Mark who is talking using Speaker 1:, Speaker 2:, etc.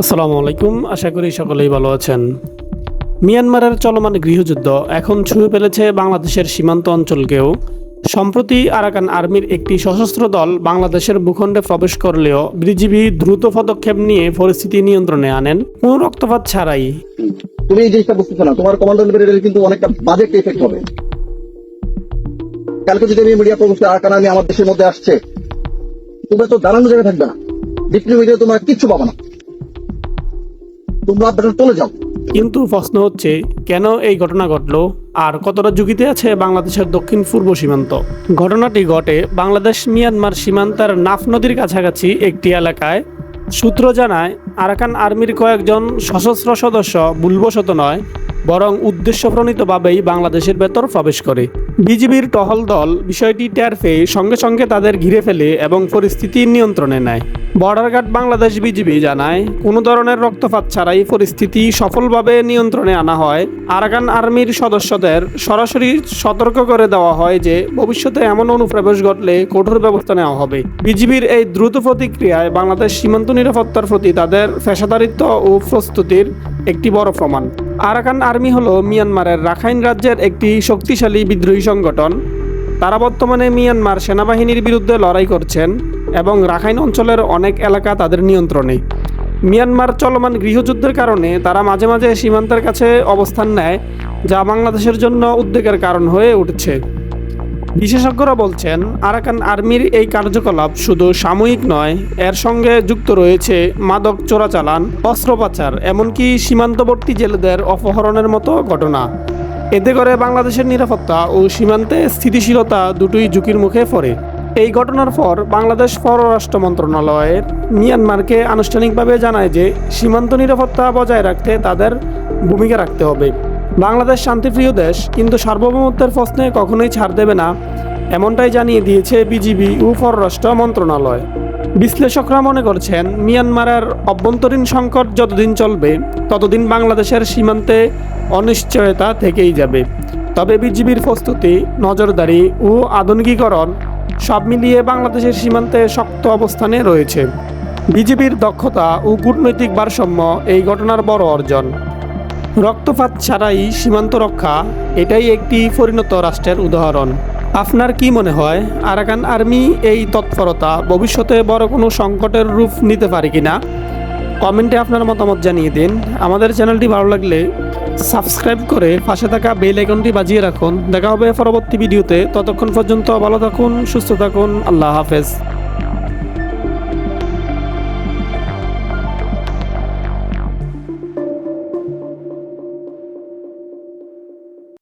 Speaker 1: আসসালামু আলাইকুম, আশা করি সকলেই ভালো আছেন। মিয়ানমারের চলমান গৃহযুদ্ধ এখন ছুঁয়ে ফেলেছে বাংলাদেশের সীমান্ত অঞ্চলকেও। সম্প্রতি আরাকান আর্মির একটি সশস্ত্র দল বাংলাদেশের ভূখণ্ডে প্রবেশ করলেও বিজিবি দ্রুত পদক্ষেপ নিয়ে পরিস্থিতি নিয়ন্ত্রণে আনেন। কোনো রক্তপাত ছাড়াই।
Speaker 2: তুমি এই জিনিসটা বুঝতেছো না। তোমার কমান্ডার লেভেলের কিন্তু অনেকটা বাজেট এফেক্ট হবে। কালকে যদি আমি মিডিয়া প্রবেশ আরাকান আর্মি আমার দেশের মধ্যে আসছে, তোমরা তো দাঁড়ানো জায়গায় থাকবে না। ডিপ্লি মিডিয়া তোমরা কিচ্ছু পাবে না। তোমরা চলে যাও।
Speaker 1: কিন্তু প্রশ্ন হচ্ছে, কেন এই ঘটনা ঘটলো? আর কতটা ঝুঁকিতে আছে বাংলাদেশের দক্ষিণ পূর্ব সীমান্ত? ঘটনাটি ঘটে বাংলাদেশ মিয়ানমার সীমান্তের নাফ নদীর কাছাকাছি একটি এলাকায়। সূত্র জানায়, আরাকান আর্মির কয়েকজন সশস্ত্র সদস্য ভুলবশত নয়, বরং উদ্দেশ্যপ্রণীতভাবেই বাংলাদেশের ভেতর প্রবেশ করে। বিজিবির টহল দল বিষয়টি টের পেয়ে সঙ্গে সঙ্গে তাদের ঘিরে ফেলে এবং পরিস্থিতি নিয়ন্ত্রণে নেয়। বর্ডার গার্ড বাংলাদেশ বিজিবি জানায়, কোনো ধরনের রক্তপাত ছাড়াই পরিস্থিতি সফলভাবে নিয়ন্ত্রণে আনা হয়। আরাকান আর্মির সদস্যদের সরাসরি সতর্ক করে দেওয়া হয় যে, ভবিষ্যতে এমন অনুপ্রবেশ ঘটলে কঠোর ব্যবস্থা নেওয়া হবে। বিজিবির এই দ্রুত প্রতিক্রিয়ায় বাংলাদেশ সীমান্ত নিরাপত্তার প্রতি তাদের পেশাদারিত্ব ও প্রস্তুতির একটি বড় প্রমাণ। আরাকান আর্মি হলো মিয়ানমারের রাখাইন রাজ্যের একটি শক্তিশালী বিদ্রোহী সংগঠন। তারা বর্তমানে মিয়ানমার সেনাবাহিনীর বিরুদ্ধে লড়াই করছেন এবং রাখাইন অঞ্চলের অনেক এলাকা তাদের নিয়ন্ত্রণে। মিয়ানমার চলমান গৃহযুদ্ধের কারণে তারা মাঝে মাঝে সীমান্তের কাছে অবস্থান নেয়, যা বাংলাদেশের জন্য উদ্বেগের কারণ হয়ে উঠছে। বিশেষজ্ঞরা বলছেন, আরাকান আর্মির এই কার্যকলাপ শুধু সাময়িক নয়, এর সঙ্গে যুক্ত রয়েছে মাদক চোরাচালান অস্ত্র পাচার এমনকি সীমান্তবর্তী জেলেদের অপহরণের মতো ঘটনা। এতে করে বাংলাদেশের নিরাপত্তা ও সীমান্তে স্থিতিশীলতা দুটোই ঝুঁকির মুখে পড়ে। এই ঘটনার পর বাংলাদেশ পররাষ্ট্র মন্ত্রণালয়ের মিয়ানমারকে আনুষ্ঠানিকভাবে জানায় যে, সীমান্ত নিরাপত্তা বজায় রাখতে তাদের ভূমিকা রাখতে হবে। বাংলাদেশ শান্তিপ্রিয় দেশ, কিন্তু সার্বভৌমত্বের প্রশ্নে কখনোই ছাড় দেবে না, এমনটাই জানিয়ে দিয়েছে বিজিবি ও পররাষ্ট্র মন্ত্রণালয়। বিশ্লেষকরা মনে করছেন, মিয়ানমারের অভ্যন্তরীণ সংকট যতদিন চলবে, ততদিন বাংলাদেশের সীমান্তে অনিশ্চয়তা থেকেই যাবে। তবে বিজিবির প্রস্তুতি, নজরদারি ও আধুনিকীকরণ সব মিলিয়ে বাংলাদেশের সীমান্তে শক্ত অবস্থানে রয়েছে। বিজিবির দক্ষতা ও কূটনৈতিক ভারসাম্য এই ঘটনার বড় অর্জন। রক্তপাত ছাড়াই সীমান্ত রক্ষা, এটাই একটি পরিণত রাষ্ট্রের উদাহরণ। আপনার কি মনে হয়, আরাকান আর্মি এই তৎপরতা ভবিষ্যতে বড় কোনো সংকটের রূপ নিতে পারে কিনা? কমেন্টে আপনার মতামত জানিয়ে দিন। আমাদের চ্যানেলটি ভালো লাগলে সাবস্ক্রাইব করে পাশে থাকা বেল আইকনটি বাজিয়ে রাখুন। দেখা হবে পরবর্তী ভিডিওতে। ততক্ষণ পর্যন্ত ভালো থাকুন, সুস্থ থাকুন। আল্লাহ হাফেজ।